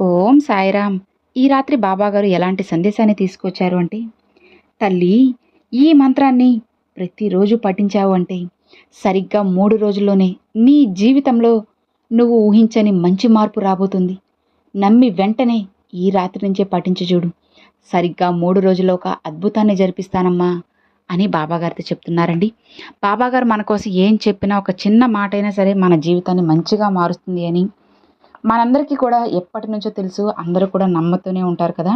ఓం సాయిరామ్. ఈ రాత్రి బాబాగారు ఎలాంటి సందేశాన్ని తీసుకొచ్చారు అంటే తల్లి ఈ మంత్రాన్ని ప్రతిరోజు పఠించావు అంటే సరిగ్గా మూడు రోజుల్లోనే నీ జీవితంలో నువ్వు ఊహించని మంచి మార్పు రాబోతుంది. నమ్మి వెంటనే ఈ రాత్రి నుంచే పఠించి చూడు. సరిగ్గా మూడు రోజుల్లో ఒక అద్భుతాన్ని జరిపిస్తానమ్మా అని బాబాగారితో చెప్తున్నారండి. బాబాగారు మన కోసం ఏం చెప్పినా ఒక చిన్న మాట అయినా సరే మన జీవితాన్ని మంచిగా మారుస్తుంది అని మనందరికీ కూడా ఎప్పటి నుంచో తెలుసు అందరూ కూడా నమ్ముతూనే ఉంటారు కదా.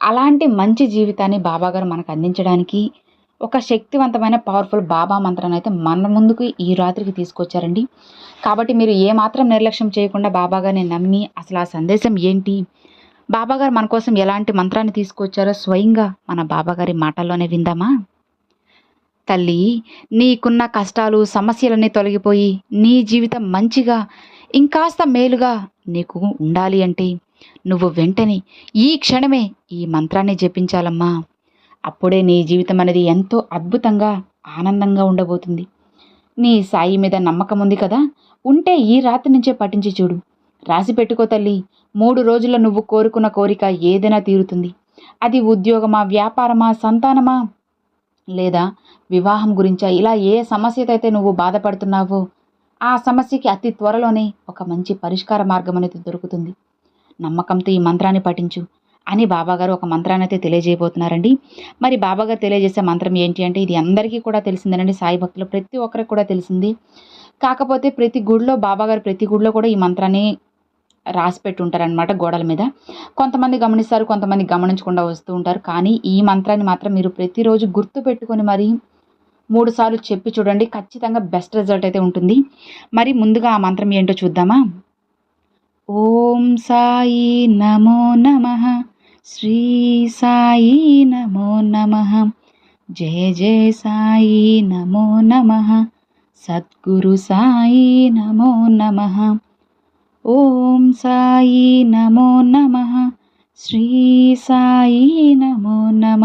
అలాంటి మంచి జీవితాన్ని బాబాగారు మనకు అందించడానికి ఒక శక్తివంతమైన పవర్ఫుల్ బాబా మంత్రాన్ని అయితే మన ముందుకు ఈ రాత్రికి తీసుకొచ్చారండి. కాబట్టి మీరు ఏమాత్రం నిర్లక్ష్యం చేయకుండా బాబాగారిని నమ్మి అసలు ఆ సందేశం ఏంటి? బాబాగారు మన కోసం ఎలాంటి మంత్రాన్ని తీసుకొచ్చారో స్వయంగా మన బాబాగారి మాటల్లోనే విందామా? తల్లి నీకున్న కష్టాలు సమస్యలన్నీ తొలగిపోయి నీ జీవితం మంచిగా ఇంకాస్త మేలుగా నీకు ఉండాలి అంటే నువ్వు వెంటనే ఈ క్షణమే ఈ మంత్రాన్ని జపించాలమ్మా. అప్పుడే నీ జీవితం అనేది ఎంతో అద్భుతంగా ఆనందంగా ఉండబోతుంది. నీ సాయి మీద నమ్మకం ఉంది కదా? ఉంటే ఈ రాత్రి నుంచే పఠించి చూడు. రాసి పెట్టుకో తల్లి. మూడు రోజుల్లో నువ్వు కోరుకున్న కోరిక ఏదైనా తీరుతుంది. అది ఉద్యోగమా వ్యాపారమా సంతానమా? లేదా వివాహం గురించా? ఇలా ఏ సమస్యతో అయితే నువ్వు బాధపడుతున్నావో ఆ సమస్యకి అతి త్వరలోనే ఒక మంచి పరిష్కార మార్గం అనేది దొరుకుతుంది. నమ్మకంతో ఈ మంత్రాన్ని పఠించు. అని బాబాగారు ఒక మంత్రాన్ని అయితే తెలియజేయబోతున్నారండి. మరి బాబాగారు తెలియజేసే మంత్రం ఏంటి అంటే ఇది అందరికీ కూడా తెలిసిందేనండి. సాయి భక్తులు ప్రతి ఒక్కరికి కూడా తెలిసింది. కాకపోతే ప్రతి గుడిలో బాబాగారు ప్రతి గుడిలో కూడా ఈ మంత్రాన్ని రాసి పెట్టుంటారనమాట గోడల మీద. కొంతమంది గమనిస్తారు కొంతమంది గమనించకుండా వస్తూ ఉంటారు. కానీ ఈ మంత్రాన్ని మాత్రం మీరు ప్రతిరోజు గుర్తు పెట్టుకొని మరి మూడు సార్లు చెప్పి చూడండి ఖచ్చితంగా బెస్ట్ రిజల్ట్ అయితే ఉంటుంది. మరి ముందుగా ఆ మంత్రం ఏంటో చూద్దామా? ఓం సాయి నమో నమ. శ్రీ సాయి నమో నమ. జయ జయ సాయి నమో నమ. సద్గురు సాయి నమో నమ. ఓం సాయి నమో నమ. శ్రీ సాయి నమో నమ.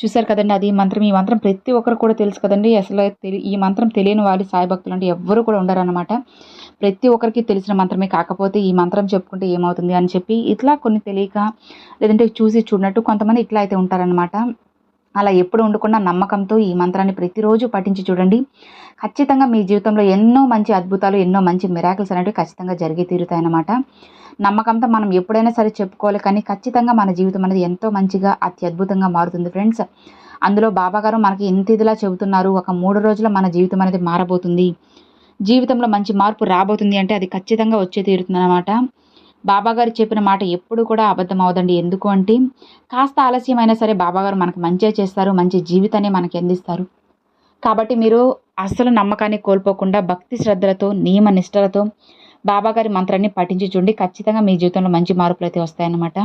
చూశారు కదండి అది మంత్రం. ఈ మంత్రం ప్రతి ఒక్కరు కూడా తెలుసు కదండి అసలు తెలి ఈ మంత్రం తెలియని వాళ్ళు సాయి భక్తులు అంటే ఎవ్వరు కూడా ఉండరన్నమాట. ప్రతి ఒక్కరికి తెలిసిన మంత్రమే కాకపోతే ఈ మంత్రం చెప్పుకుంటే ఏమవుతుంది అని చెప్పి ఇట్లా కొన్ని తెలియక లేదంటే చూసి చూడనట్టు కొంతమంది ఇట్లా అయితే ఉంటారనమాట అలా ఎప్పుడు ఉండకుండా నమ్మకంతో ఈ మంత్రాన్ని ప్రతిరోజు పఠించి చూడండి. ఖచ్చితంగా మీ జీవితంలో ఎన్నో మంచి అద్భుతాలు ఎన్నో మంచి మిరాకిల్స్ అనేవి ఖచ్చితంగా జరిగి తీరుతాయన్నమాట. నమ్మకంతో మనం ఎప్పుడైనా సరే చెప్పుకోవాలి కానీ ఖచ్చితంగా మన జీవితం అనేది ఎంతో మంచిగా అత్యద్భుతంగా మారుతుంది ఫ్రెండ్స్. అందులో బాబాగారు మనకి ఇంత ఇదిలా చెబుతున్నారు ఒక మూడు రోజుల మన జీవితం అనేది మారబోతుంది. జీవితంలో మంచి మార్పు రాబోతుంది అంటే అది ఖచ్చితంగా వచ్చే తీరుతుంది అనమాట బాబాగారు చెప్పిన మాట ఎప్పుడు కూడా అబద్ధం అవదండి. ఎందుకు అంటే కాస్త ఆలస్యమైనా సరే బాబాగారు మనకు మంచిగా చేస్తారు మంచి జీవితాన్ని మనకి అందిస్తారు. కాబట్టి మీరు అస్సలు నమ్మకాన్ని కోల్పోకుండా భక్తి శ్రద్ధలతో నియమ నిష్టలతో బాబాగారి మంత్రాన్ని పఠించి చూడండి. ఖచ్చితంగా మీ జీవితంలో మంచి మార్పులు అయితే వస్తాయన్నమాట.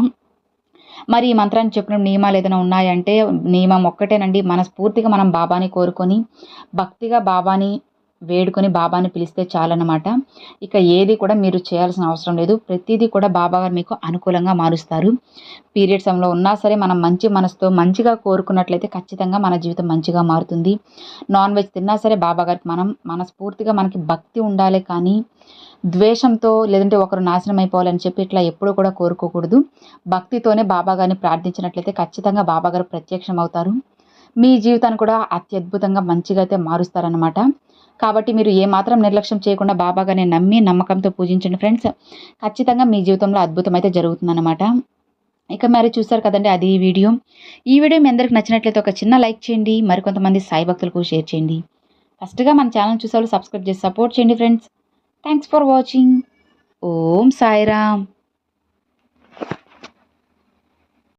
మరి ఈ మంత్రాన్ని చెప్పిన నియమాలు ఏదైనా ఉన్నాయంటే నియమం ఒక్కటేనండి. మనస్ఫూర్తిగా మనం బాబాని కోరుకొని భక్తిగా బాబాని వేడుకొని బాబాని పిలిస్తే చాలన్నమాట. ఇక ఏది కూడా మీరు చేయాల్సిన అవసరం లేదు. ప్రతిదీ కూడా బాబాగారు మీకు అనుకూలంగా మారుస్తారు. పీరియడ్ సమయంలో ఉన్నా సరే మనం మంచి మనసుతో మంచిగా కోరుకున్నట్లయితే ఖచ్చితంగా మన జీవితం మంచిగా మారుతుంది. నాన్ వెజ్ తిన్నా సరే బాబాగారికి మనం మనస్ఫూర్తిగా మనకి భక్తి ఉండాలి కానీ ద్వేషంతో లేదంటే ఒకరు నాశనం అయిపోవాలని చెప్పి ఇట్లా ఎప్పుడూ కూడా కోరుకోకూడదు. భక్తితోనే బాబాగారిని ప్రార్థించినట్లయితే ఖచ్చితంగా బాబాగారు ప్రత్యక్షం అవుతారు మీ జీవితాన్ని కూడా అత్యద్భుతంగా మంచిగా అయితే మారుస్తారనమాట కాబట్టి మీరు ఏమాత్రం నిర్లక్ష్యం చేయకుండా బాబాగానే నమ్మి నమ్మకంతో పూజించండి ఫ్రెండ్స్. ఖచ్చితంగా మీ జీవితంలో అద్భుతం అయితే జరుగుతుందన్నమాట. ఇక మరి చూసారు కదండి అది ఈ వీడియో. ఈ వీడియో మీ అందరికి నచ్చినట్లయితే ఒక చిన్న లైక్ చేయండి మరికొంతమంది సాయి భక్తులకు షేర్ చేయండి. ఫస్ట్గా మన ఛానల్ చూసే సబ్స్క్రైబ్ చేసి సపోర్ట్ చేయండి friends. Thanks for watching. Om Sairam.